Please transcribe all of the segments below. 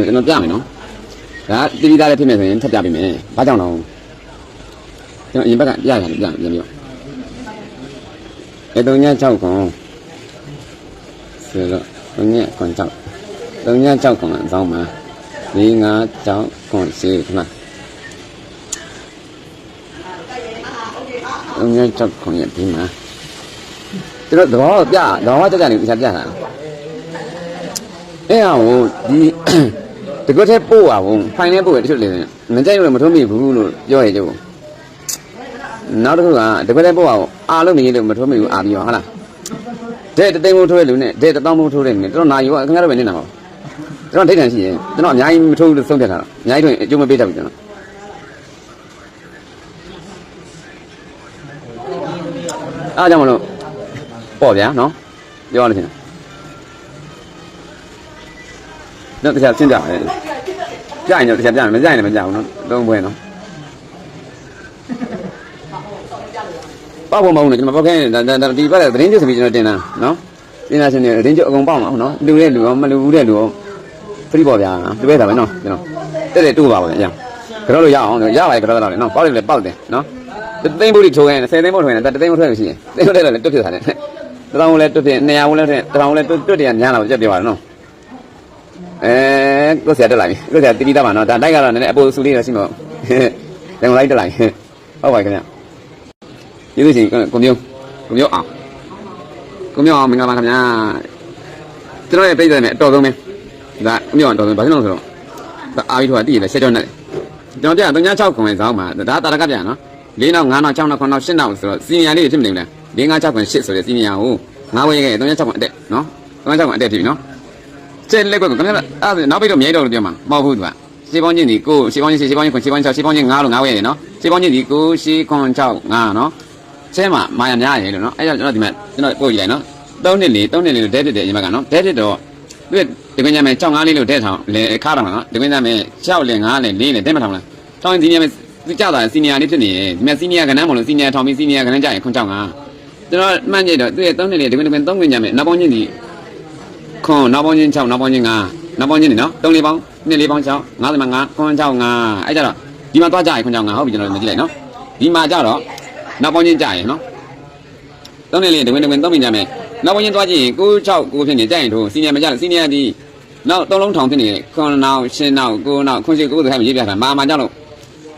ဆိုကျွန်တော်ပြမယ်နော်ဒါတိတိသားလေးဖြစ်မယ်ဆိုရင်ထပ်ပြပေးမယ်ဘာကြောင့်တော့ကျွန်တော်အရင်ဘက်ကပြရတယ်ပြပြန်ပြီးတော့အဲတုံည6ခွန်ဆိုတော့တုံညခွန်6တုံည6ခွန်အဆောင်မှာ၄၅6ခွန်ရှိခဏတုံည6ခွန်ရဲ့ဒီမှာကျွန်တော်သဘောပြသဘောတက်တယ်ပြပြတာအဲ့ဟာဟိုဒီ တကွက်ထဲပို့ပါဘူးဖိုင်ထဲပို့ရတချို့လေမကြိုက်လို့လည်းမထုံးမိဘူးလို့ပြောရကြဘူးနောက်တစ်ခုကတကွက်ထဲပို့ပါဘူးအားလုံးနေလို့မထုံးမိဘူးအာပြီးတော့ဟုတ်လားတဲ့တသိန်းမိုးထိုးတဲ့လူနဲ့တဲ့တသောင်းမိုးထိုးတဲ့လူနဲ့ကျွန်တော်နိုင်ရောခင်ဗျားတို့ပဲနေနေမှာကျွန်တော်ဒိတ်တန်ရှိရင်ကျွန်တော်အများကြီးမထိုးဘူးလို့ဆုံးဖြတ်ထားတာအများကြီးတော့အကျိုးမပေးတတ်ဘူးကျွန်တော်အားကြောင့်မလို့ပေါ့ဗျာနော်ပြောရလို့ရှိရင် တော့တရားရှင်းကြပါလေကြရင်တော့တရားပြမယ်မကြရင်လည်းမကြဘူးနော်သုံးပွဲနော်ပေါ့ပုံမဟုတ်နဲ့ကျွန်တော်ပေါ့ခဲဒါဒါဒီဘက်ကသတင်းကျုပ်ဆိုပြီးကျွန်တော်တင်တာနော်တင်တာရှင်နေသတင်းကျုပ်အကုန်ပေါက်မှာဟုတ်နော်လူတဲ့လူရောမလူဘူးတဲ့လူရောဖရီပေါ့ဗျာဒီဘက်ဒါပဲနော်ကျွန်တော်တက်တက်တူပါပါဗျာကြောလို့ရအောင်ရပါတယ်ကြောတော့လေနော်ပေါက်တယ်လေပေါက်တယ်နော်သိန်းဘူးတွေထိုးရင်10သိန်းဘူးထိုးရင်တသိန်းဘူးထိုးရင်ရှိရင်သိန်းဘူးထိုးတယ်လည်းတွတ်ဖြစ်တာလေတထောင်လည်းတွတ်ဖြစ်200ဘူးလည်းတွတ်တထောင်လည်းတွတ်တွတ်တယ်ညာလာကြက်ပြောပါတော့နော် အဲကိုဆရာတက်လာပြီကိုဆရာတီတီတက်ပါနော်ဒါတိုက်ကတော့နည်းနည်းအပိုစုလေးတော့ရှိမှာတယ်ငလိုက်တက်လာပြီဟုတ်ပါခင်ဗျကျေးဇူးရှင်ကိုမျိုးကိုမျိုးအောင်ကိုမျိုးအောင်မင်္ဂလာပါခင်ဗျာကျွန်တော်ရဲ့ပြည့်တယ်နဲ့အတော်ဆုံးပဲဒါကိုမျိုးအောင်တော်ဆုံးဘာဖြစ်လို့လဲဆိုတော့ဒါအာပြီးတော့တည်ရလဲဆက်ကြောနဲ့ကျွန်တော်ပြန်36ခွန်ရဲ့ဇောင်းမှာဒါတာရကပြန်နော်၄နောက်၅နောက်၆နောက်9နောက်10နောက်ဆိုတော့စီနီယာလေးဖြစ်မနေဘူးလား၄၅6ခွန်10ဆိုတဲ့စီနီယာကိုငါးဝဲရဲ့36ခွန်အတက်နော်36ခွန်အတက်ပြီနော်ကျက်လက်ကွက်ကခင်ဗျာအဲ့ဒါနောက်ပြီးတော့မြဲတော့လို့ပြောမှာမဟုတ်ဘူးသူကရှေးပေါင်းချင်းဒီကိုရှေးပေါင်းချင်းရှေးပေါင်းချင်းခွန် ရှေးပေါင်းချင်း6ရှေးပေါင်းချင်း9လို့9ဝဲရတယ်နော်ရှေးပေါင်းချင်းဒီကိုရှေးခွန်6 9နော်ဆဲမှာမာယာများရယ်လို့နော်အဲ့ဒါကျွန်တော်ဒီမှာကျွန်တော်ပို့ကြည့်လိုက်နော်3နှစ်လေး3နှစ်လေးလို့ဒဲတစ်တယ်အရင်ကနော်ဒဲတစ်တော့သူကဒီကညမဲ6 9လေးလို့ဒဲထောင်လေခါတော့နော်ဒီကညမဲ6လေ9လေ4လေဒဲမထောင်လားထောင်ဒီညမဲသူကြတာစီနီယာလေးဖြစ်နေတယ်ဒီမှာစီနီယာကဏ္ဍမလို့စီနီယာထောင်ပြီးစီနီယာကဏ္ဍကြရင်ခွန်6 9ကျွန်တော်မှန်းကြည့်တော့သူရဲ့3နှစ်လေးဒီကညမဲ3ကညမဲနောက်ပေါင်းချင်းဒီ ခွန်နောက်ပေါင်းချင်း6နောက်ပေါင်းချင်း9နောက်ပေါင်းချင်းနေနော်3လေးပေါင်း2လေးပေါင်း6 55ခွန်6 5အဲ့ကြတော့ဒီမှာသွားကြရင်ခွန်6 5ဟုတ်ပြီကျွန်တော်မကြည့်လိုက်နော်ဒီမှာကြတော့နောက်ပေါင်းချင်းကြရင်နော်3လေးလေးတဝင်းတဝင်းသုံးမိကြမယ်နောက်ပေါင်းချင်းသွားကြည့်ရင်9 6 9ဖြစ်နေကြရင်ထိုးစီနီယာမကြစီနီယာဒီနောက်3လုံးထောင်ဖြစ်နေခွန်နောက်ရှင်းနောက်9နောက်ခွန်ရှိ9ဆိုခိုင်းမရေးပြတာမာမာကြလို့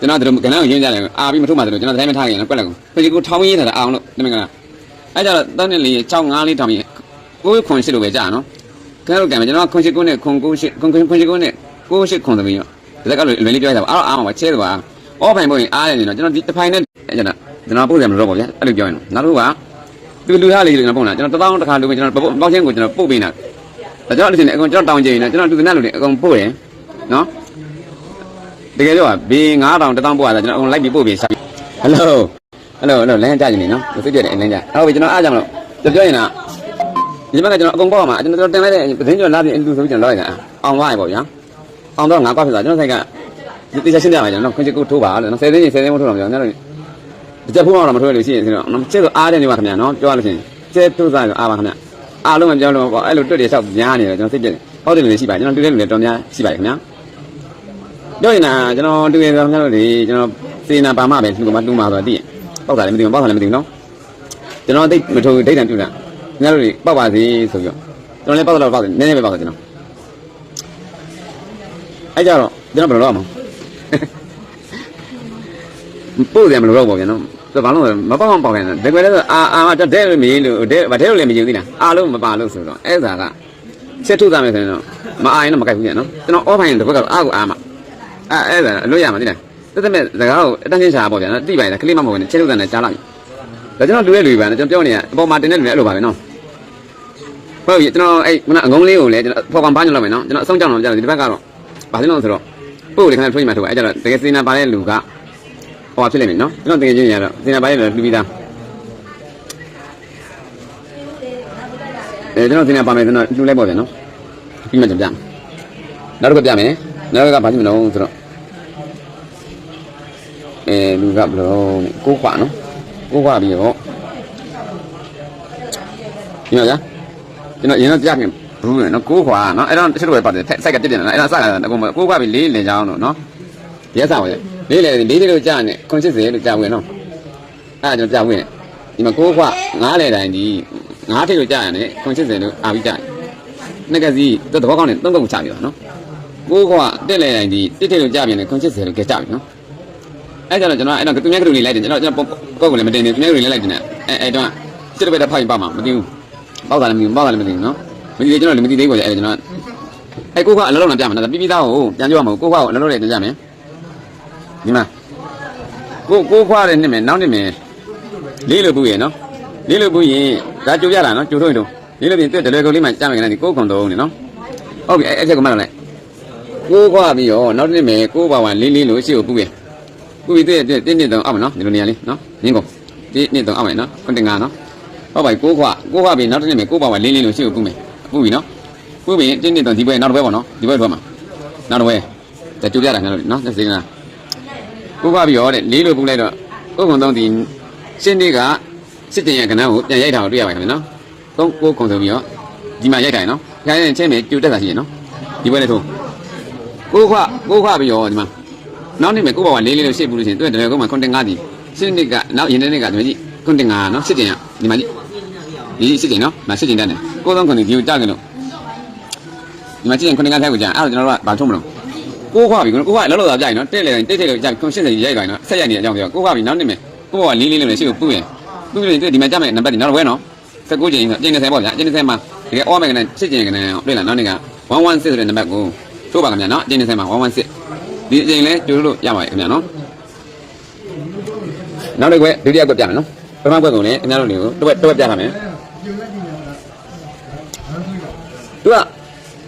ကျွန်တော်တို့ကဏ္ဍကိုရင်းကြတယ်အာပြီးမထုတ်မှတယ်ကျွန်တော်တိုင်းမထားခင်ကွက်လိုက်ကိုခွန်ရှိ9ထောင်ရေးထားတာအောင်လို့ဒီမင်္ဂလာအဲ့ကြတော့3လေးလေး6 5လေးထောင်ပြီး9ခွန်ရှိလို့ပဲကြာနော် ကဲတော့ကံကျွန်တော်ခွန်ရှိကုန်းနဲ့ခွန်ကိုရှိခွန်ခွန်ခွန်ရှိကုန်းနဲ့ကိုရှိခွန်သမီးရောဒီလက်ကလွယ်လေးပြောရတာအားအားမှာချဲသွားအော်ဖိုင်ပိုင်အားရနေတော့ကျွန်တော်ဒီတစ်ဖိုင်နဲ့ကျွန်တော်ကျွန်တော်ပို့တယ်မလို့ပေါ့ဗျာအဲ့လိုပြောရင်နောက်တစ်ခုကသူလူထားလေးကျွန်တော်ပုံလာကျွန်တော်တသောင်းတစ်ခါလူပဲကျွန်တော်ပေါက်ချင်းကိုကျွန်တော်ပို့ပေးနေတာဒါကြောင့်အဲ့ဒီအကုန်ကျွန်တော်တောင်းကြရင်ကျွန်တော်လူသနာလူတွေအကုန်ပို့တယ်နော်တကယ်တော့ဘေး9000 1000ပို့ရတာကျွန်တော်အကုန်လိုက်ပြီးပို့ပြီးရှာဟယ်လိုဟယ်လိုဟယ်လိုလမ်းကြနေနော်မသိပြတဲ့လမ်းကြဟုတ်ပြီကျွန်တော်အားကြမလို့ပြောရင်လား ဒီဘက်ကကျွန်တော်အကုန်ပေါ့မှာကျွန်တော်တင်လိုက်တဲ့သတင်းကျော်လာပြီးလူဆိုပြီးကျွန်တော်လောက်ရတာအောင်သွားရပေါ့ဗျာအောင်တော့ငါကွာဖြစ်သွားကျွန်တော်ဆိုင်ကဒီတေချာရှင်းပြပါကျွန်တော်ခွင့်ချစ်ကိုထိုးပါလို့နော်ဆယ်သိန်းဆယ်သိန်းမထိုးတော့ဗျာကျွန်တော်ဒီချက်ဖို့တော့မထိုးရလို့ရှိရင်ဆိုတော့ကျဲတော့အားတယ်နေပါခင်ဗျာနော်ပြောရလို့ရှိရင်ကျဲထိုးစားလို့အားပါခင်ဗျာအားလုံးမပြောလို့ပေါ့အဲ့လိုတွတ်တွေလျှောက်များနေတယ်ကျွန်တော်စိတ်ပြည့်ဟုတ်တယ်လို့ရှိပါကျွန်တော်တွေ့တဲ့လူတွေတော်များရှိပါတယ်ခင်ဗျာပြောရင်တော့ကျွန်တော်တွေ့ရတော့ခင်ဗျားတို့ဒီကျွန်တော်စေနာပါမပဲလူကမှတူမှာဆိုတော့တည်ပေါက်တာလည်းမသိဘူးပေါက်တာလည်းမသိဘူးနော်ကျွန်တော်တိတ်မထိုးဒိတ်တန်တူတာ ခင်ဗျားတို့တွေပောက်ပါစေဆိုပြီးတော့ကျွန်တော်လည်းပောက်တော့ပောက်တယ်နည်းနည်းပဲပောက်တယ်ကျွန်တော်အဲ့ကြတော့ကျွန်တော်ဘယ်လိုလုပ်အောင်ပို့တယ်မလို့တော့ပေါ့ဗျာနော်ဆိုတော့ဘာလို့မပောက်အောင်ပောက်ခဲ့တယ်ဒါကြွယ်လည်းအာအာတက်တဲ့လို့မရလို့တဲ့ဗတဲ့လို့လည်းမရဘူးသိလားအားလုံးမပါလို့ဆိုတော့အဲ့ဒါကချက်ထုတ်သားမယ်ဆိုရင်တော့မအားရင်တော့မကိုက်ဘူးညနော်ကျွန်တော်အော်ဖိုင်တစ်ခါကအားကိုအားမှာအဲ့အဲ့ဒါအလို့ရမှာသိလားတက်တဲ့မဲ့စကားကိုအတန်းချင်းချာပေါ့ဗျာနော်တိပိုင်တယ်ကလေးမမဟုတ်ဘူးချက်ထုတ်သားနဲ့ကြားလိုက်ဒါကျွန်တော်လူရဲ့လူပဲနော်ကျွန်တော်ပြောနေရအပေါ်မှာတင်တဲ့လူလည်းအဲ့လိုပါပဲနော် ဟုတ်ပြီကျွန်တော်အဲ့ခုနအငုံလေးကိုလည်းကျွန်တော်ဖော်ကောင်ပါညလောက်မယ်နော်ကျွန်တော်အဆုံးကြောင်းတော့ကြာတယ်ဒီဘက်ကတော့ဘာလို့လဲဆိုတော့ပို့လေခဏထွေးမှထိုးအဲ့ကြတော့တကယ်စင်နာပါတဲ့လူကဟောဖြစ်လိမ့်မယ်နော်ကျွန်တော်တကယ်ချင်းရတော့စင်နာပါတဲ့လူလှူပြီးသားအဲကျွန်တော်စင်နာပါမယ်ဆိုတော့လှူလိုက်ပေါ့ဗျာနော်ပြီးမှကြပြမယ်နောက်တစ်ခါပြမယ်နောက်တစ်ခါဘာဖြစ်မလို့ဆိုတော့အဲလူကဘယ်လိုကိုခွာနော်ကိုခွာပြီးတော့ဒီမှာကြာ ကျွန်တော်ရင်တော့ကြားခင်ဘူးနော်ကိုးခွာနော်အဲ့တော့တချို့တွေပါတယ်စိုက်ကပြစ်တယ်နော်အဲ့ဒါစကားအကုန်ကိုးခွာပြီးလေးလင်ချောင်းလို့နော်ရဲစားဝင်လေးလေလေးလေးလို့ကြာနေ80လို့ကြာဝင်နော်အဲ့ဒါကျွန်တော်ကြာဝင်ဒီမှာကိုးခွာငားလေတိုင်းဒီငားထိပ်လို့ကြာရတယ်80လို့အာပြီးကြာနေကစီတော့တော့ကောင်းနေသုံးကုတ်ချပြီနော်ကိုးခွာတက်လေတိုင်းဒီတစ်ထိပ်လို့ကြာပြန်နေ80လို့ကြကြာပြီနော်အဲ့ကြတော့ကျွန်တော်အဲ့တော့သူများကလူလေးလိုက်တယ်ကျွန်တော်ကျွန်တော်ကောက်ကလည်းမတင်နေသူများကလူလေးလိုက်တယ်အဲ့အဲ့တော့စစ်တဲ့ဘက်ဖိုင်ပါမှာမသိဘူး ပေါက်တာလည်းမသိဘူးပေါက်တာလည်းမသိဘူးနော်မသိသေးကျွန်တော်လည်းမသိသေးဘူးလေအဲ့ကျွန်တော်အဲ့ကိုကအလုံးလုံးနဲ့ပြမယ်နော်ပြီးပြီးသားကိုပြန်ကြည့်ရမှာကိုကအလုံးလုံးနဲ့ပြန်ကြမယ်ဒီမှာကိုကိုခွားတဲ့နှစ်မယ်နောက်နှစ်မယ်လေးလို့ပူရဲ့နော်လေးလို့ပူရင်ဒါကြိုရတာနော်ကြိုထုတ်ရင်တော့လေးလို့ပြင်တွေ့တယ်လွယ်ကုန်လေးမှကြားမယ်ကနေဒီကိုခွန်တော့နေနော်ဟုတ်ပြီအဲ့အဲ့ချက်ကမှတ်လိုက်ကိုခွားပြီးရောနောက်နှစ်မယ်ကိုပါဝါလေးလေးလို့ရှိကိုပူရဲ့ပူပြီးတွေ့တွေ့တင်းတင်းတော့အောင်မယ်နော်ဒီလိုနေရာလေးနော်ငင်းကုန်ဒီနှစ်တော့အောင်မယ်နော်ခွန်တင်ငါနော် ဟုတ်ပါပြီကိုခွားကိုခွားပြီးနောက်တစ်နှစ်မယ်ကိုပါဝါလေးလေးလို့ရှိကိုပူမယ်ပူပြီနော်ပူပြီတင်းတင်းတော့ဒီဘက်နောက်တစ်ဘက်ပေါ့နော်ဒီဘက်ထွက်မှာနောက်တစ်ဘက်ဒါကြိုပြတာငါတို့နော်သက်စင်းလားပူပါပြီရောတဲ့လေးလို့ပူလိုက်တော့ကိုကုံတော့ဒီရှင်းလေးကစစ်တင်ရဲ့ကဏ္ဍကိုပြန်ရိုက်တာကိုတွေ့ရပါခင်ဗျနော်သုံးကိုကုံဆိုပြီးတော့ဒီမှာရိုက်တာနော်ခိုင်းရင်ချင်းမယ်ကြိုတက်တာရှိရနော်ဒီဘက်လည်းထိုးကိုခွကိုခွပြီးရောဒီမှာနောက်နေ့မယ်ကိုပါကလေးလေးလို့ရှေ့ပူလို့ရှိရင်တွေ့တယ်ကောမှကွန်တင်5ဒီရှင်းနေ့ကနောက်ရင်တဲ့နေ့ကဒီမှာကြည့်ကွန်တင်5နော်စစ်တင်ရဒီမှာကြည့် ဒီစစ်ကျင်နော်မစစ်ကျင်တတ်တယ်ကိုသုံးခုနှစ်ဒီကိုကြကြလို့ဒီမှာစစ်ကျင်ခုနှစ်ကထိုက်ကိုကြာအဲ့တော့ကျွန်တော်တို့ကဘာထုံးမလို့ကိုခွာပြီကိုခွာလောလောဆာကြာရင်နော်တက်လေတက်တက်လို့ကြာကွန်80ရိုက်တိုင်းနော်ဆက်ရိုက်နေတဲ့အကြောင်းပြောကိုခွာပြီနောက်နေ့မယ်ကိုကလေးလေးလေးနဲ့ရှိကိုပူရင်ပူရင်ဒီမှာကြာမယ်နံပါတ်ဒီနောက်တော့ဝဲနော်19ကျင်းဆိုကျင်း30ပေါ့ဗျာကျင်း30မှာတကယ်အော်မယ်ကနေစစ်ကျင်ကနေတွေ့လားနောက်နေ့က116ဆိုတဲ့နံပါတ်ကိုထိုးပါခင်ဗျာနော်ကျင်း30မှာ116ဒီအချိန်လဲကျိုးလို့ရပါတယ်ခင်ဗျာနော်နောက်တစ်ခွက်ဒုတိယခွက်ပြမယ်နော်ပထမခွက်ကိုလည်းခင်ဗျားတို့တွေကိုတစ်ဝက်တစ်ဝက်ပြထားမယ် သူက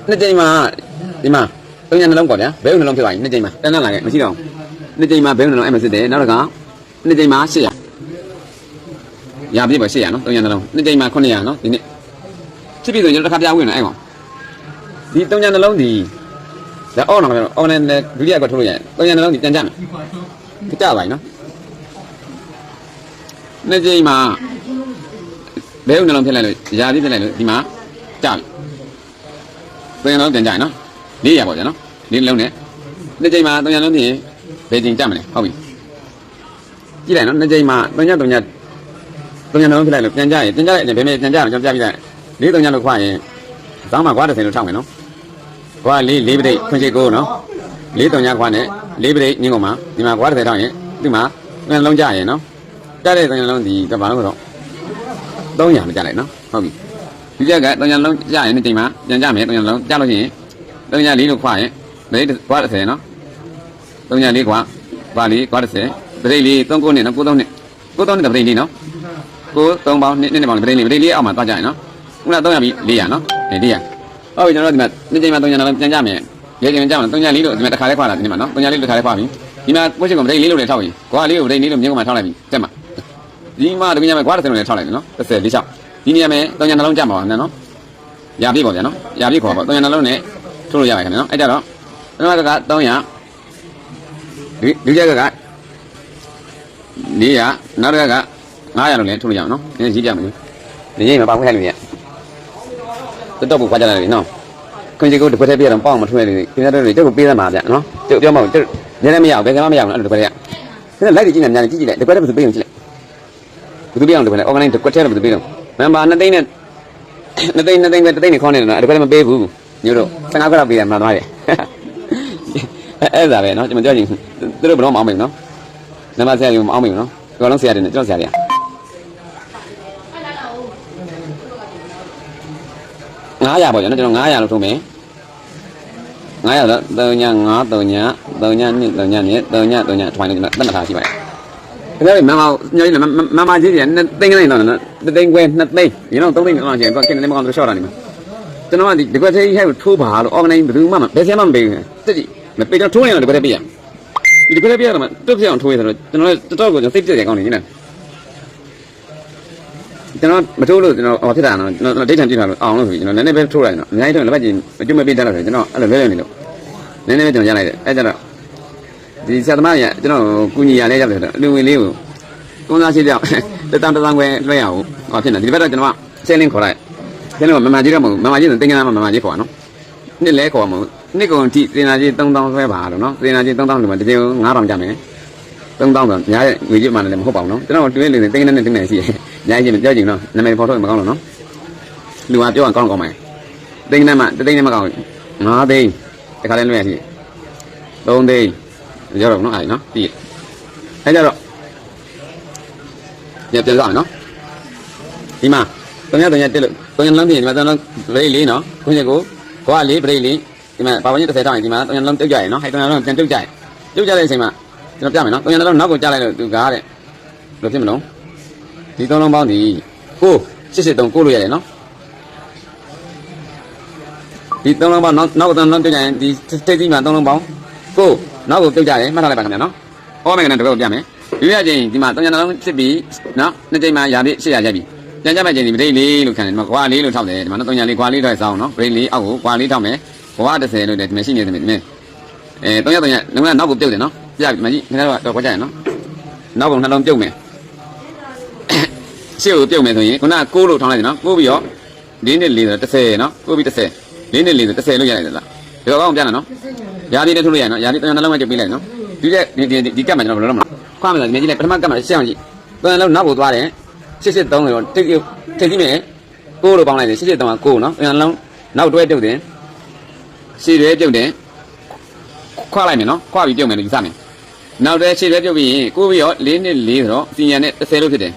နှစ်ကြိမ်မှာဒီမှာသုံးရနှလုံးပေါ့ဗျာဘဲဥနှလုံးဖြစ်သွားပြီနှစ်ကြိမ်မှာတန်းတန်းလာခဲ့မရှိတော့ဘူးနှစ်ကြိမ်မှာဘဲဥနှလုံးအဲ့မှာစစ်တယ်နောက်တစ်ခါနှစ်ကြိမ်မှာ800ရပြည့်ပါ800နော်သုံးရနှလုံးနှစ်ကြိမ်မှာ900နော်ဒီနေ့ဖြစ်ပြီဆိုရင်ကျွန်တော်တစ်ခါပြဝင်နော်အဲ့ကောင်ဒီသုံးရနှလုံးဒီဒါအော်နော်ခင်ဗျာအော်နဲ့ဒုတိယကထုတ်လို့ရတယ်သုံးရနှလုံးဒီပြန်ကြမယ်ကြပါပြီနော်နှစ်ကြိမ်မှာဘဲဥနှလုံးဖြစ်လိုက်လို့ရာပြည့်ဖြစ်လိုက်လို့ဒီမှာကြပြီ ပြန်လုံးပြန်ကြရနော်၄ရပါဗျာနော်၄လုံးနဲ့နှစ်ကြိမ်မှာ၃ညလုံးပြင်ဘယ်ချိန်ကြမလဲဟုတ်ပြီကြည့်လိုက်နော်နှစ်ကြိမ်မှာ၃ည၃ည၃ညလုံးဖြစ်လိုက်လို့ပြန်ကြရင်ပြန်ကြရင်ဘယ်မဲ့ပြန်ကြရအောင်ကျွန်တော်ပြပြလိုက်၄၃ညလို့ခွာရင်ဇောင်းမှာခွာ30လို့ထောက်မယ်နော်ခွာ၄၄ပရိတ်ခွင့်ချိတ်ကိုနော်၄၃ညခွာနဲ့၄ပရိတ်ညင်းကုန်မှာဒီမှာခွာ30ထောက်ရင်ဒီမှာပြန်လုံးကြရင်နော်ကြတဲ့၃ညလုံးဒီတပါလို့တော့300မကြလိုက်နော်ဟုတ်ပြီ ဒီချက်ကတုံညာလုံးကြရင်ဒီချိန်မှာပြန်ကြမယ်တုံညာလုံးကြလို့ရှိရင်တုံညာလေးလို့ခွာရင်ဒိတ်ခွာ30နော်တုံညာလေးခွာပါလေးခွာ30ဒိတ်လေး3ခုနဲ့နော်9 3နဲ့9 3နဲ့ဒိတ်လေးနော်9 3ပေါင်း2နဲ့ပေါင်းဒိတ်လေးဒိတ်လေးအောက်မှာသွားကြရင်နော်ခုန300ပြီး400နော်ဒီ400ဟုတ်ပြီကျွန်တော်တို့ဒီမှာဒီချိန်မှာတုံညာလုံးပြန်ကြမယ်ရေချိန်ကြမယ်တုံညာလေးလို့ဒီမှာတစ်ခါလေးခွာတာဒီမှာနော်တုံညာလေးတစ်ခါလေးခွာပြီဒီမှာကိုရှိကဒိတ်လေးလို့လည်းထောက်ရင်ခွာလေးကိုဒိတ်လေးလို့မြင်းကမှထောက်လိုက်ပြီတက်မှာဒီမှာတုံညာမှာခွာ30လို့လည်းထောက်လိုက်ပြီနော်30 46 ဒီနေရာမှာတုံညာနှလုံးကြမှာပါနော်ရပြီပေါ့ဗျာနော်ရပြီခေါ်ပါ300နှလုံးနဲ့ထုတ်လို့ရပါခင်ဗျာနော်အဲ့ကြတော့ကျွန်တော်က300ဒီဒီချက်ကက400နောက်တစ်ခါက900လို့လည်းထုတ်လို့ရအောင်နော်ဒီရေးပြမယ်ဒီရေးမှာပါခွင့်ရလို့ရတော်တော်ပူခွာကြတယ်နော်ခွင့်ချေကိုတစ်ခွက်တည်းပြတော့ပေါ့မထွဲလေခင်ဗျားတို့ကျုပ်ကိုပေးသမှာဗျာနော်ကျုပ်ပြောမဟုတ်ကျုပ်နည်းနည်းမရဘူးဘယ်ကမှမရဘူးအဲ့လိုတစ်ခွက်တည်းခင်ဗျာလိုက်ကြည့်နေများကြည့်ကြည့်လိုက်တစ်ခွက်တည်းဘယ်သူပေးအောင်ကြည့်လိုက်ဘယ်သူပေးအောင်တစ်ခွက်တည်း organize တစ်ခွက်တည်းဘယ်သူပေးတော့ မန်ပါ2သိန်းနဲ့2သိန်း2သိန်းပဲ3သိန်းနဲ့ခေါင်းနေတယ်နော်အဲ့ဒါကလည်းမပေးဘူးမျိုးတို့15ခွက်လောက်ပေးတယ်မှန်သွားတယ်အဲ့ဒါပဲနော်ကျွန်တော်ကြောက်ရင်သူတို့ဘယ်တော့မအောင်မိဘူးနော်နံပါတ်ဆရာကြီးမအောင်မိဘူးနော်အကောင်လုံးဆရာတွေနဲ့ကျွန်တော်ဆရာတွေ900ပေါ့ကျွန်တော်ကျွန်တော်900လို့ထုံးမယ်900တော့3ည9 3ည3ည2 3ည2 3ည3ညထိုင်လို့ကျွန်တော်တတ်မှတ်ထားရှိပါတယ် ခင်ဗျားမမညကြီးမမကြီးကြီးနှစ်သိန်းကနေတော့နော်တစ်သိန်းခွဲနှစ်သိန်းဒီတော့သုံးသိန်းလောက်ကျရင်တော့ကိန်းနေမကောင်းတော့ရှော့တာနေမှာကျွန်တော်ကဒီဒီကွက်သေးဟဲ့ထိုးပါလို့ organize ဘယ်သူမှမဘယ်ဆရာမှမပေးဘူးတက်ကြည့်မပေးတော့ထိုးနေတော့ဒီကွက်သေးပေးရဒီဒီကွက်သေးပေးရတော့တွတ်ပြအောင်ထိုးရဆိုတော့ကျွန်တော်တော်တော်ကိုကျွန်တော်သိပြတယ်ကောင်းနေနေကျွန်တော်မထိုးလို့ကျွန်တော်ဟောဖြစ်တာနော်ကျွန်တော်ဒိတ်ထန်ပြထားလို့အောင်လို့ဆိုပြီးကျွန်တော်နည်းနည်းပဲထိုးလိုက်တော့အများကြီးတော့လက်ပတ်ကြီးမကျွတ်မပေးတတ်တော့ကျွန်တော်အဲ့လိုလဲလဲနေလို့နည်းနည်းပဲကျွန်တော်ရလိုက်တယ်အဲ့ကြတော့ ဒီဆရာသမားကြီးကျွန်တော်ကုညီရလဲရောက်တယ်အလူဝင်လေးကိုကုန်းသားရှိပြောက်တတန်တတန်ခွဲလွှဲရအောင်ဟောဖြစ်နေဒီဘက်တော့ကျွန်တော်ဆဲလင်းခေါ်လိုက်ကျွန်တော်မမကြီးတော့မဟုတ်မမကြီးဆိုတင်ကနာမမကြီးခေါ်တာနော်နှစ်လဲခေါ်မှာမဟုတ်နှစ်ကုန်ထိတင်နာကြီး3000ဆွဲပါလို့နော်တင်နာကြီး3000ဒီမှာတစ်ကြိမ်9000ကျမယ်3000ဆိုညားရဲ့ငွေကြီးမှလည်းမဟုတ်ပါဘူးနော်ကျွန်တော်တွင်းလေးတင်ကနာနဲ့တင်နေရှိတယ်ညာကြီးပြောကြည့်နော်နာမည်ဖော်ထုတ်မကောင်းလို့နော်လူကပြောရင်ကောင်းကောင်းမယ်တင်ကနာမှတိတ်နဲ့မကောင်း9သိန်းတခါလဲလွှဲရရှိ3သိန်း ရောတော့နော်အဲ့နော်ပြီးအဲ့ကြတော့ညပြန်စားမယ်နော်ဒီမှာတုံရတုံရတက်လို့တုံရလုံးပြင်ဒီမှာတုံရလုံးပရိတ်လေးနော်ခွင်းချက်ကိုခွာလေးပရိတ်လေးဒီမှာပါဝင်ကြီး30ထောင်ဒီမှာတုံရလုံးပြုတ်ကြရနော်ဟဲ့တုံရလုံးပြန်ပြုတ်ကြရပြုတ်ကြတဲ့အချိန်မှာကျွန်တော်ပြမယ်နော်တုံရလုံးနောက်ကိုကြားလိုက်လို့သူကားတဲ့ဘယ်လိုဖြစ်မလို့ဒီသုံးလုံးပေါင်းဒီကို83ကိုလို့ရတယ်နော်ဒီသုံးလုံးပေါင်းနောက်နောက်သုံးလုံးပြုတ်ကြရင်ဒီတိတ်ကြီးမှာသုံးလုံးပေါင်းကို နောက်ကိုပြုတ်ကြတယ်မှတ်ထားလိုက်ပါခင်ဗျာနော်ဟောမယ်ကနေတပည့်ကိုပြမယ်ဒီရချင်းဒီမှာတုံရလုံးဖြစ်ပြီးနော်နှစ်ကြိမ်မှာရာပြီး800ရိုက်ပြီပြန်ကြမဲ့ချင်းဒီပရိတ်လေးလို့ခံတယ်ဒီမှာကွာလေးလို့ထောက်တယ်ဒီမှာတော့တုံရလေးကွာလေးတော့စောင်းနော်ပရိတ်လေးအောက်ကိုကွာလေးထောက်မယ်ဘဝ30လို့လည်းဒီမှာရှိနေတယ်ဒီမှာအဲတုံရတုံရလုံးဝနောက်ကိုပြုတ်တယ်နော်ပြပြီဒီမှာကြီးခင်ဗျားတို့တော့ကြွားကြရနော်နောက်ကောင်နှလုံးပြုတ်မယ်ရှေ့ကိုပြုတ်မယ်ဆိုရင်ခုနက6လို့ထောင်းလိုက်တယ်နော်6ပြီးတော့၄နဲ့၄ဆို30နော်6ပြီး30၄နဲ့၄ဆို30လို့ရတယ်လားဒီတော့ကောင်းပြန်လားနော် ယာဒီနဲ့ထုတ်လို့ရနော်ယာဒီတုံရနှလုံးကပြုတ်ပြီးလိုက်နော်ဒီတဲ့ဒီဒီဒီကတ်မှာကျွန်တော်ဘယ်လိုလုပ်မလဲခွာမယ်ဆိုဒီမြင်ကြည့်လိုက်ပထမကတ်မှာရှင်းအောင်ကြည့်တုံရလုံးနောက်ကိုသွားတယ်83ဆိုတော့တိတ်တိတ်ကြည့်မယ်6လို့ပေါင်းလိုက်တယ်83က6နော်တုံရလုံးနောက်တွဲပြုတ်တယ်ရှေ့တွဲပြုတ်တယ်ခွာလိုက်မယ်နော်ခွာပြီးပြုတ်မယ်လို့ယူဆမယ်နောက်တွဲရှေ့တွဲပြုတ်ပြီးရင်ကိုပြီးတော့4နဲ့4ဆိုတော့စီညာနဲ့30လို့ဖြစ်တယ်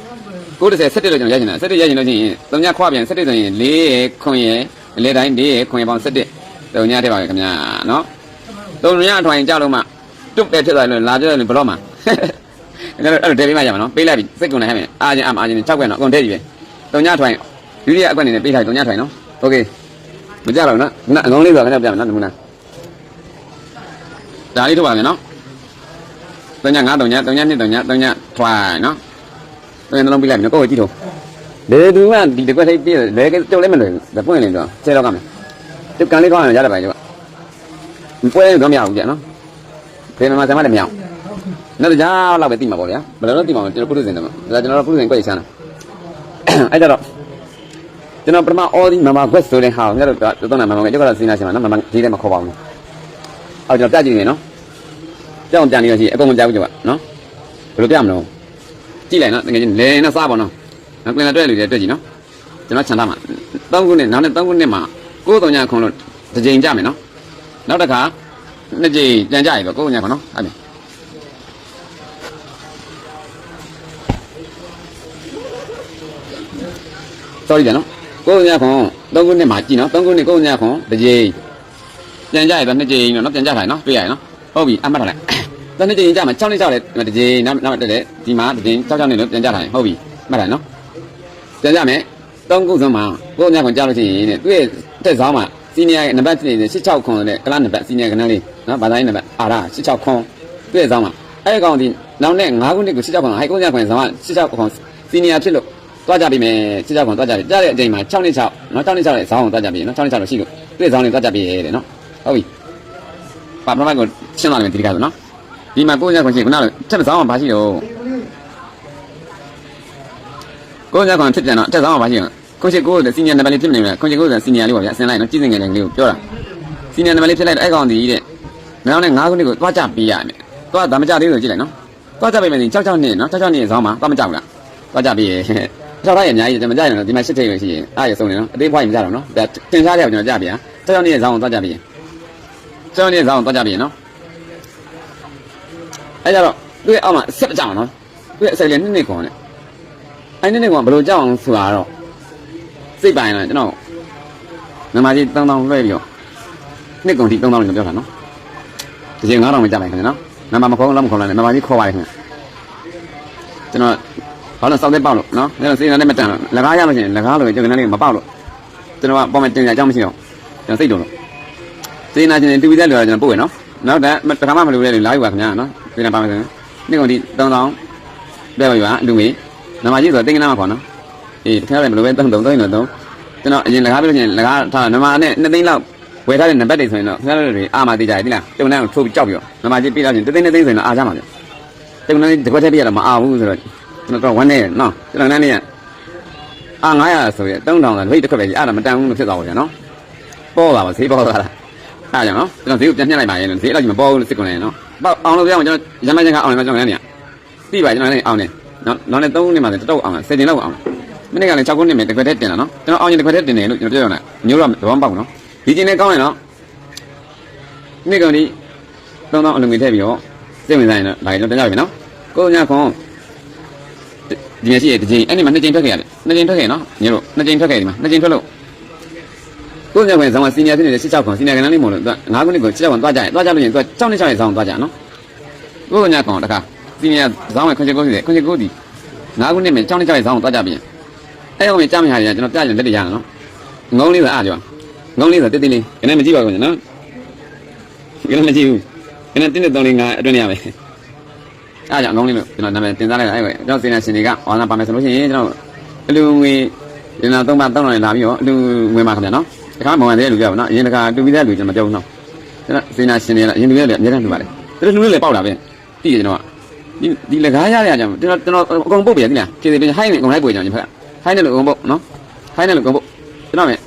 ကို30 17လို့ကျွန်တော်ရချင်တာ17ရချင်လို့ရှိရင်တုံညာခွာပြန်17ဆိုရင်4ရဲ့ခွန်ရဲ့အလဲတိုင်း4ရဲ့ခွန်ရဲ့ပေါင်း17တုံညာထည့်ပါမယ်ခင်ဗျာနော် တုံညာထွိုင်ကြလို့မှတွတ်တယ်ဖြစ်သွားလို့လာပြောလို့ဘလော့မှာအဲ့တော့အဲ့လိုတဲပေးမှရမှာနော်ပေးလိုက်ပြီစိတ်ကုန်နေဟဲ့မယ်အာချင်းအာအာချင်း6ခွက်နော်အကုန်တဲပြီပဲတုံညာထွိုင်ဒုတိယအကွက်နေနဲ့ပေးလိုက်တုံညာထွိုင်နော်โอเคမကြတော့နော်နာအငုံလေးဆိုတော့ခဏပြမယ်နော်နမူနာဒါလေးထုတ်ပါမယ်နော်တုံညာ9တုံညာတုံညာ2တုံညာတုံညာထွိုင်နော်တုံညာနှလုံးပေးလိုက်မယ်နော်ကိုယ်ကြည့်တော့လေသူကဒီတစ်ခွက်ထိပ်ပြည့်လေတုတ်လည်းမလွယ်ဘူးဒါပွင့်နေတော့ဆဲတော့ကမယ်တုတ်ကန်လေးကောင်းရင်ရတယ်ပါကျတော့မ ပွဲရင်တော့မရဘူးကြနော်ဘယ်မှာဆမ်းမလည်းမရဘူးနောက်တော့လောက်ပဲတိမှာပေါ့ဗျာဘယ်လိုလုပ်တိမှာကျွန်တော်ပုထုဇဉ်တယ်မှာဒါကျွန်တော်ပုထုဇဉ်ကြွက်ချမ်းတာအဲ့ကြတော့ကျွန်တော်ပထမ all the mama quest ဆိုတဲ့ဟာကိုညတော့တော့နာမမကကျတော့စီနာရှင်မှာနော်မမဒီထဲမှာခေါ်ပါအောင်အော်ကျွန်တော်ပြကြည့်နေနော်ကြောက်ပြန်နေရရှိအကုန်မကြောက်ကြပါနော်ဘယ်လိုပြမလို့ကြည့်လိုက်နော်တကယ်ချင်းလဲနဲ့စားပါနော်နောက်ပြန်တွေ့လူတွေတွေ့ကြည့်နော်ကျွန်တော်ခြံထားမှာ၃ခုနဲ့နောက်နဲ့၃ခုနဲ့မှာကိုယ်တော်ညာခွန်လို့တစ်ကြိမ်ကြမယ်နော် နောက်တစ်ခါနှစ်ကြိမ်ပြန်ကြရပြီကိုယ်ညာခွန်နော်အဲ့ဒါ sorry ဗျာနော်ကိုယ်ညာခွန်၃ခုနှစ်မှာကြည့်နော်၃ခုနှစ်ကိုယ်ညာခွန်တစ်ကြိမ်ပြန်ကြရတော့နှစ်ကြိမ်နော်ပြန်ကြထိုင်နော်တွေ့ရရနော်ဟုတ်ပြီအမှတ်ထားလိုက်တနေ့ကြိမ်ကြမှာ6နှစ်ကြောက်တယ်တစ်ကြိမ်နောက်နောက်တက်တယ်ဒီမှာတစ်ကြိမ်6 6နှစ်လို့ပြန်ကြထိုင်ဟုတ်ပြီမှတ်ထားနော်ပြန်ကြမယ်၃ခုဆုံးမှာကိုယ်ညာခွန်ကြားလို့ရှိရင်တဲ့သူ့ရဲ့တက်ဆောင်မှာ စီနီယာနံပါတ်နေ66ခွန်တဲ့ကလနံပါတ်စီနီယာကနန်းလေးနော်ဘာသာရေးနံပါတ်အာရ66ခွန်သူ့ရဲ့ဆောင်မှာအဲ့ဒီကောင်ဒီနောက်နဲ့9ခုနှစ်ကို66ခွန်ဟိုက်ကိုညာခွန်ဆောင်က66ခွန်စီနီယာဖြစ်လို့သွားကြပြီမယ်စစ်ကြောက်ကောင်သွားကြပြီကြားတဲ့အချိန်မှာ6နှစ်6နော်6နှစ်6ရဲ့ဇောင်းကိုသွားကြပြီနော်6နှစ်6လို့ရှိလို့သူ့ဇောင်းလေးသွားကြပြီတဲ့နော်ဟုတ်ပြီပါပရမတ်ကိုရှင်းလာမယ်ဒီကဆိုနော်ဒီမှာကိုညာခွန်ရှိခုနကတက်ဇောင်းမှာဘာရှိတော့ကိုညာခွန်ဖြစ်ပြန်တော့တက်ဇောင်းမှာဘာရှိတော့ ကိုရှိကိုစီနီယာနံပါတ်လေးဖြစ်နေတယ်ကိုရှိကိုစီနီယာလေးပေါ့ဗျာအစင်လိုက်နော်ကြည့်စင်ငယ်လေးကိုပြောတာစီနီယာနံပါတ်လေးဖြစ်လိုက်တော့အဲ့ကောင်ဒီတဲ့နောက်နဲ့9ခုနှစ်ကိုသွားကြပေးရမယ်သွားဒါမကြသေးလို့ကြည့်လိုက်နော်သွားကြပေးမယ်ဒီ6 6နှစ်နော်6 6နှစ်ဇောင်းမှာသွားမကြောက်လားသွားကြပေးရကြောက်ရရင်အများကြီးတယ်မကြိုက်ရင်တော့ဒီမှာရှစ်ထိပ်ပဲရှိရင်အားရဆုံးနေနော်အသေးဖွားရင်မကြတော့နော်ဒါတင်စားတယ်ကျွန်တော်ကြပြန်ကြောက်ကြောက်နေတဲ့ဇောင်းကိုသွားကြပြန်ကြောက်နေတဲ့ဇောင်းကိုသွားကြပြန်နော်အဲကြတော့သူ့ရဲ့အောက်မှာဆက်ကြအောင်နော်သူ့ရဲ့အစိတ်လေးနှစ်နှစ်ခွန်နဲ့အဲနှစ်နှစ်ခွန်ဘယ်လိုကြောက်အောင်ဆိုတာတော့ စိတ်ပိုင်လားကျွန်တော်နမကြီးတန်းတန်းလွှဲပြီးတော့နှစ်ကုန်ထိ3000လို့ပြောတာနော်ဒီချိန်9000မကြလိုက်ခင်ဗျနော်နမမခေါ်လို့မခေါ်လိုက်နဲ့နမကြီးခေါ်ပါလေခင်ဗျကျွန်တော်ဘာလို့စောက်တဲ့ပေါက်လို့နော်ဒါတော့စေနာနဲ့မတန်လို့လကားရမှချင်းလကားလို့ကျုပ်ကလည်းမပေါက်လို့ကျွန်တော်ကပေါ်မှာတင်ကြအကြောင်းမရှိတော့ကျွန်တော်စိတ်တုံလို့စေနာချင်းတူပြီးတဲ့လူကကျွန်တော်ပို့ရနော်နောက်တော့တခါမှမလုပ်တဲ့လူလာယူပါခင်ဗျာနော်စေနာပါမယ်ဆိုရင်နေ့ကုန်ဒီ3000ပြပါပါလူငယ်နမကြီးဆိုတင်ကနာမှာခေါ်နော် အေးတခါလည်းမလုပ်ပဲ3000 3000တော့ကျွန်တော်အရင်လကားပြလို့ချင်းလကားထားနမနဲ့2သိန်းလောက်ဝယ်ထားတဲ့နံပါတ်တွေဆိုရင်တော့ခင်ဗျားတို့တွေအာမသေးကြတယ်ဒီလားကျုံနှန်းကိုထိုးပြီးကြောက်ပြီးတော့နမကြီးပြတော့ချင်း3သိန်း2သိန်းဆိုရင်တော့အာကြမှာဗျကျုံနှန်းဒီကွက်ထဲပြရတော့မအားဘူးဆိုတော့ကျွန်တော်တော့ဝမ်းနေနော်ကျွန်တော်လည်းနေရအာ900ဆိုရင်3000ဆိုဖိတ်တစ်ခက်ပဲကြီးအဲ့ဒါမတန်ဘူးလို့ဖြစ်သွားပါဗျာနော်ပေါ်လာပါဈေးပေါ်လာတာအဲ့ကြောင့်နော်ကျွန်တော်ဈေးကိုပြန်ညှက်လိုက်ပါရဲ့ဈေးတော့ကြီးမပေါ်ဘူးလို့စစ်ကုန်နေနော်ပေါ့အောင်လို့ပြောအောင်ကျွန်တော်ရမ်းမချင်ကအောင်နေမှာကျွန်တော်လည်းနေရသိပါကျွန်တော်လည်းအောင်နေနော်နောက်နဲ့3နှစ်မှတတော့အောင်10တင်လောက်အောင် မနေ့ကလည်း6ခုနှစ်မြတခွက်တည်းတင်တာနော်ကျွန်တော်အောင်ရင်တခွက်တည်းတင်တယ်လို့ကျွန်တော်ပြောရအောင်မျိုးတော့သဘောပေါက်နော်ဒီကျင်လည်းကောင်းရင်နော်နေ့ကောင်ဒီ3000အလုံးငွေထည့်ပြီးတော့စိတ်ဝင်စားရင်တော့ဒါကျွန်တော်တင်ကြပြီနော်ကိုညာခွန်ဒီနေ့ရှိတဲ့ဒီချိန်အဲ့ဒီမှာနှစ်ချိန်ထွက်ခဲ့ရတယ်နှစ်ချိန်ထွက်ခဲ့နော်ညတို့နှစ်ချိန်ထွက်ခဲ့ဒီမှာနှစ်ချိန်ထွက်လို့ကိုညာခွန်ဇောင်းကစီနီယာဖြစ်နေတဲ့16ခွန်စီနီယာကန်းလေးမို့လို့သူက9ခုနှစ်ကို16ခွန်သွားကြရင်သွားကြလို့ရင်သူက6နှစ်6ရဲ့ဇောင်းသွားကြနော်ကိုညာခွန်တခါစီနီယာဇောင်းကခွန်ချေကိုစီတယ်ခွန်ချေကိုဒီ9ခုနှစ်မှာ6နှစ်6ရဲ့ဇောင်းသွားကြပြင် အဲ့ကောင်ကြီးကြားမရရင်ကျွန်တော်ပြရင်လက်တရရနော်ငုံလေးဆိုအားကြောငုံလေးဆိုတိတိလေးခဏမကြည့်ပါဘူးနော်ခဏမကြည့်ဘူးခဏတင်းတဲ့3လေး5အတွင်းရမယ်အားကြောင့်အကောင်းလေးလို့ကျွန်တော်နာမည်တင်စားလိုက်တာအဲ့ပဲကျွန်တော်စေနာရှင်တွေကဝါသနာပါမယ်ဆိုလို့ရှိရင်ကျွန်တော်အလူငွေဒီနာသုံးပါသုံးတော်လာပြီးတော့အလူငွေမှာခင်ဗျာနော်တခါမဝင်တဲ့လူပြောပါနော်အရင်တခါတူပြီးတဲ့လူကျွန်တော်မပြောဘူးနော်ကျွန်တော်စေနာရှင်တွေကအရင်လူတွေလည်းအများကြီးလူပါလေသူတို့လူတွေလည်းပေါက်တာပဲသိရကျွန်တော်ကဒီဒီလကားရရကြမှာကျွန်တော်ကျွန်တော်အကုန်ပုတ်ပြရသလားခြေသေးပြဟိုင်းနေအကုန်လိုက်ပွေကြအောင်ဖက် ဟိုင်းနေလို့အကုန်ပုတ်နော်ဟိုင်းနေလို့အကုန်ပုတ်ကျွန်တော်မယ်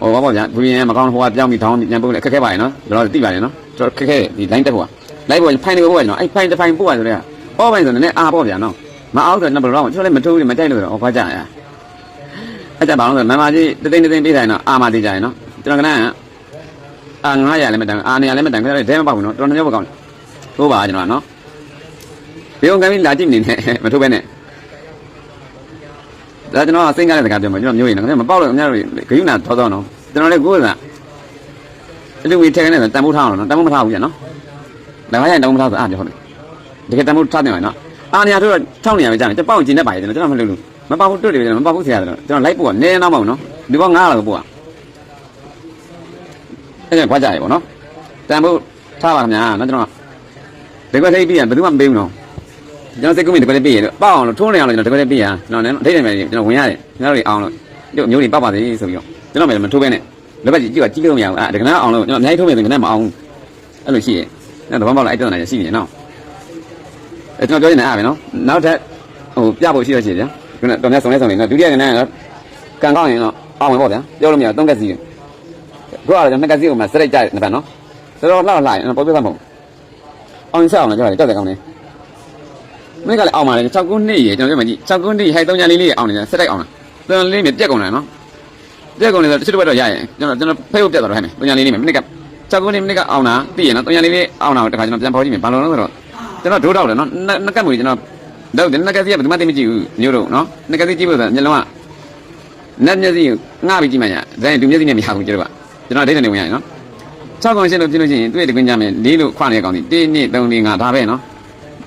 ဟိုဘာပေါ့ဗျာဘူရင်မကောင်းဟိုကပြောင်းပြီးထောင်းပြီးပြန်ပုတ်လေခက်ခဲပါရဲ့နော်ကျွန်တော်သိပါရဲ့နော်ကျွန်တော်ခက်ခဲဒီ line တက်ဖို့က line ပေါ်ဖိုင်နေဖို့ပဲကျွန်တော်အဲ့ဖိုင်တစ်ဖိုင်ပို့ရဆိုတဲ့။အော်ပိုင်းဆိုလည်းအားပေါ့ဗျာနော်။မအောင်ဆိုတော့ဘယ်တော့မှကျွန်တော်လည်းမထိုးဘူးမကြိုက်လို့တော့ခွာကြရ။အဲ့ကြပါအောင်ဆိုမမကြီးတသိန်းတသိန်းပေးတိုင်းတော့အာမသေးကြရင်နော်။ကျွန်တော်ကလည်းအာ900လည်းမတန်အာ900လည်းမတန်ခက်တယ်ဒဲမပေါက်ဘူးနော်။တော်တော်များများကောင်းတယ်။ထိုးပါကျွန်တော်ကနော်။ဘေုံကမ်းပြီးလာကြည့်နေနဲ့မထိုးပဲနဲ့။ ဒါကျွန်တော်ကစိတ်ကားတဲ့စကားပြောမှာကျွန်တော်မျိုးရင်နော်။မပေါက်လို့အများတို့ဂယုဏထောသောနော်။ကျွန်တော်လည်းကိုယ်ကအလူဝေထက်ကနေတန်ဖိုးထားအောင်နော်။တန်ဖိုးမထားဘူးပြန်နော်။ဒါမှရရင်တန်ဖိုးမထားဆိုအားပြောဟုတ်တယ်။တကယ်တန်ဖိုးထားတယ်နော်။အာနေရာတို့ထောက်နေရပဲကြာတယ်။ပေါက်ကျင်နေပါရဲ့ကျွန်တော်မလုပ်လို့မပေါက်ဘူးတွေ့တယ်ကျွန်တော်မပေါက်ဘူးဆရာကျွန်တော်လိုက်ပို့ကနည်းနောက်မဟုတ်နော်။ဒီဘော9လောက်ပို့อ่ะ။အဲ့ဒါခွာကြရပေါ့နော်။တန်ဖိုးထားပါခင်ဗျာနော်ကျွန်တော်ဒီကွက်ထိပ်ပြီးရင်ဘယ်သူမှမပေးဘူးနော်။ ကျွန်တော်စိတ်ကူးမိဒီကွက်ထိပ်ပြီးရင်ပေါက်အောင်လို့ထိုးနေအောင်လို့ကျွန်တော်ဒီကွက်ထိပ်ပြီးရကျွန်တော်လည်းအထိတ်တယ်မယ်ကျွန်တော်ဝင်ရတယ်ကျွန်တော်တို့အောင်လို့တို့မျိုးတွေပေါက်ပါသေးဆိုပြီးတော့ကျွန်တော်လည်းမထိုးပဲနဲ့လက်ပတ်ကြီးကြည့်ကကြီးလို့မရဘူးအဲ့ဒါကနအောင်လို့ကျွန်တော်အများကြီးထိုးမယ်ဆိုရင်လည်းမအောင်အဲ့လိုရှိရဲ့အဲ့တော့ဘာမှမလုပ်အဲ့တော့လည်းရှိနေနော်အဲ့ကျွန်တော်ပြောနေတာအားပဲနော်နောက်ထပ်ဟိုပြဖို့ရှိရရှိတယ်ခုနတော်များဆောင်လဲဆောင်နေနော်ဒုတိယကလည်းကန်ကောင်းရင်တော့အောင်ဝင်ပေါ့ဗျာပြောလို့မရတော့ကက်စီခုကတော့နှစ်ကက်စီကိုမှစရိုက်ကြတယ်နှစ်ပတ်နော်ဆိုတော့လှလှရင်ပေါ်ပြသမဟုတ်အောင်ဆက်အောင်လည်းကြောက်တယ်ကြောက်တယ်ကောင်းတယ် မင်းကလည်းအောင်ပါလေ6ခုနှစ်ရေကျွန်တော်ပြောမှကြည့်6ခုနှစ်ဟိုက်3ညာလေးလေးအောင်နေတယ်စက်တိုက်အောင်လား3လေးမြပြက်ကုန်တယ်နော်ပြက်ကုန်တယ်ဆိုတစ်ချက်တစ်ဝက်တော့ရရင်ကျွန်တော်ကျွန်တော်ဖိတ်ဖို့ပြတ်သွားတော့ဟဲ့မယ်3ညာလေးလေးမြမိနစ်က6ခုနှစ်မိနစ်ကအောင်တာသိရနော်3ညာလေးလေးအောင်တာတခါကျွန်တော်ပြန်ပေါ်ကြည့်မယ်ဘာလို့လဲဆိုတော့ကျွန်တော်ဒိုးတော့တယ်နော်နှစ်ကက်မွေကျွန်တော်တော့တယ်နှစ်ကက်စီကဘယ်သူမှသိမကြည့်ဘူးမျိုးတော့နော်နှစ်ကက်စီကြည့်ဖို့ဆိုမျက်လုံးကနက်မျက်စိကိုငှားပြီးကြည့်မှရဒါရင်ဒူမျက်စိနဲ့မရဘူးကျွန်တော်ကကျွန်တော်ဒိတ်နေဝင်ရနော်6ကောင်ရှင်းလို့ပြလို့ရှိရင်တွေ့တကွင်းကြမယ်၄လို့ခွနေတဲ့ကောင်ဒီ1 2 3 4 5ဒါပဲနော်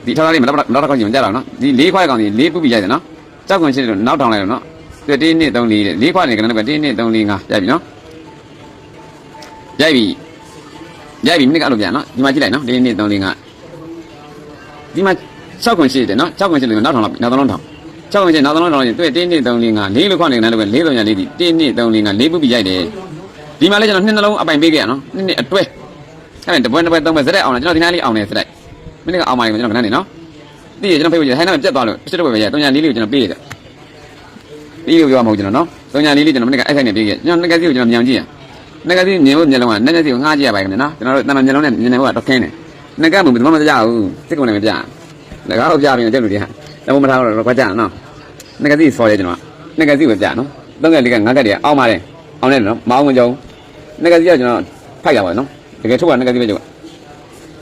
ဒီထားလေးမတော့တော့ကောင်းကြည့်မကြတော့နော်ဒီ၄ခွဲကောင်ဒီ၄ပုတ်ပြီးရိုက်တယ်နော်6ကောင်ရှင်းလို့နောက်ထောင်လိုက်တော့နော်တွေ့1 2 3 4တဲ့၄ခွဲနေကနေက1 2 3 4 5ရိုက်ပြီနော်ရိုက်ပြီရိုက်ပြီမိနစ်ကအဲ့လိုပြန်နော်ဒီမှာကြည့်လိုက်နော်1 2 3 4 5ဒီမှာ6ခွန်ရှိတယ်နော်6ခွန်ရှိတယ်နောက်ထောင်လောက်နောက်သုံးထောင်6ခွန်ရှိနောက်သုံးထောင်ရင်တွေ့1 2 3 4 5၄လို့ခွနေတယ်လို့ပဲ၄လုံးညာလေးဒီ1 2 3 4 5၄ပုတ်ပြီးရိုက်တယ်ဒီမှာလည်းကျွန်တော်နှစ်နှလုံးအပိုင်ပေးခဲ့ရနော်နှစ်နှစ်အတွဲအဲ့ဒါတပွဲတစ်ပွဲသုံးပွဲစက်အောင်လားကျွန်တော်ဒီနားလေးအောင်နေစက် မိနစ်ကအောင်ပါရင်ကျွန်တော်ခဏနေနော်သိရကျွန်တော်ဖေးဖို့ဟိုင်းနားပြတ်သွားလို့တစ်ချက်တော့ပဲရ3ညာလေးလေးကိုကျွန်တော်ပေးရတယ်လေးလို့ပြောမှာမဟုတ်ကျွန်တော်နော်3ညာလေးလေးကျွန်တော်မိနစ်ကအဲ့ဆိုင်နဲ့ပေးခဲ့ကျွန်တော်ငကစီကိုကျွန်တော်မြောင်ကြည့်ရငကစီမြင်ဖို့မျက်လုံးကနက်နက်စီကိုငှားကြည့်ရပါခင်ဗျာနော်ကျွန်တော်တို့တမန်မျက်လုံးနဲ့မြင်နေဖို့ကတော့ခင်းတယ်ငကမှုဘယ်မှမကြဘူးစစ်ကုန်လည်းမပြလကားကိုပြပြီးတော့ကျုပ်လူတွေဟာတော့မထားတော့တော့ကြနော်ငကစီဆော်ရဲကျွန်တော်ငကစီပဲပြနော်သုံးကလေးကငါးကက်တည်းအောင်းပါတယ်အောင်းနေတယ်နော်မအောင်ဝင်ကြဘူးငကစီကကျွန်တော်ဖိုက်ရပါနော်တကယ်ထုတ်ကငကစီပဲကျုပ်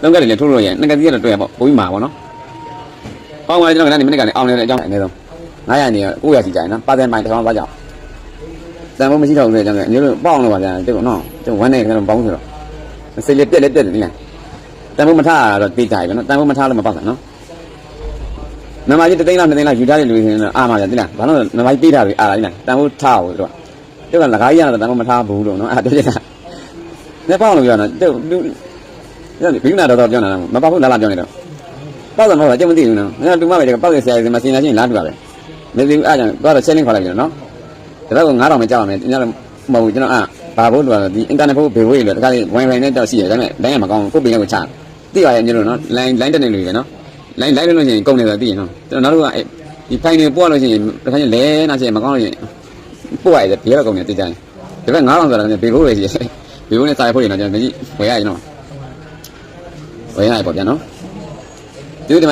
သုံးကလေးလည်းထုတ်လို့ရင်ငကစီကတော့တွေ့ရပေါ့ဘိုးကြီးမှာပေါ့နော်အောင်းပါတယ်ကျွန်တော်ကလည်းမိနစ်ကလည်းအောင်းနေတဲ့အကြောင်းအနည်းဆုံး900နေ900စီကြရင်နော်ပါတဲ့မိုင်တစ်ခါမှပါကြအောင်တန်ဖို့မရှိတော့ဘူးလေကျွန်တော်ညတို့ပေါအောင်လို့ပါဗျာကျုပ်နော်ကျုပ်ဝမ်းနေကတော့ပေါင်းဆိုတော့စိတ်လေးပြက်လေးပြက်နေလားတန်ဖို့မထားရတော့သိကြပြီနော်တန်ဖို့မထားလို့မပေါက်တာနော်နမကြီးတသိန်းလောက်နှစ်သိန်းလောက်ယူထားတဲ့လူတွေဆိုရင်အာမရသိလားဘာလို့နမကြီးပေးထားပြီအာလားတန်ဖို့ထားဘူးတို့ကျုပ်ကလကားကြီးရတော့တန်ဖို့မထားဘူးလို့နော်အဲ့ဒါပြောချင်တာနေပေါအောင်လို့ပြောတော့ကျု ညဘိမနာတော်တော်ပြောနေတာမပေါက်ဘူးလားလားပြောနေတော့ပေါက်တယ်မဟုတ်လားကြက်မသိဘူးနော်ငါတူမပဲပေါက်ရဆရာကြီးမစင်လာချင်းလားတူပါပဲမသိဘူးအားကြောင့်သွားတော့ challenge ခေါ်လိုက်ပြီနော်ဒါတော့9000ပဲကြောက်အောင်လေညလည်းမဟုတ်ဘူးကျွန်တော်အာဘာဖို့တူတာဒီ internet ဖို့ဘေဝေးလို့တခါလေး wifi နဲ့တောက်ရှိရဒါပေမဲ့လိုင်းကမကောင်းဘူးကိုယ်ပင်ကိုချသိပါတယ်ညလို့နော် line line တက်နေလို့ရယ်နော် line line လို့ရှိရင်ကုန်နေတယ်သိရင်နော်ကျွန်တော်နောက်တော့ဒီ file တွေပို့လို့ရှိရင်တခါချင်းလဲနာချင်းမကောင်းလို့ရှိရင်ပို့ရတယ်ဒီကတော့ကုန်နေသိကြတယ်ဒါပေမဲ့9000ဆိုတာကဘေဖို့ပဲရှိတယ်ဘေဖို့နဲ့စာရဖို့ရနော်ကျွန်တော်ဒီဝယ်ရရင်နော် ဝင်ရတယ်ပေါ့ဗျာနော်ဒီဒီမှာ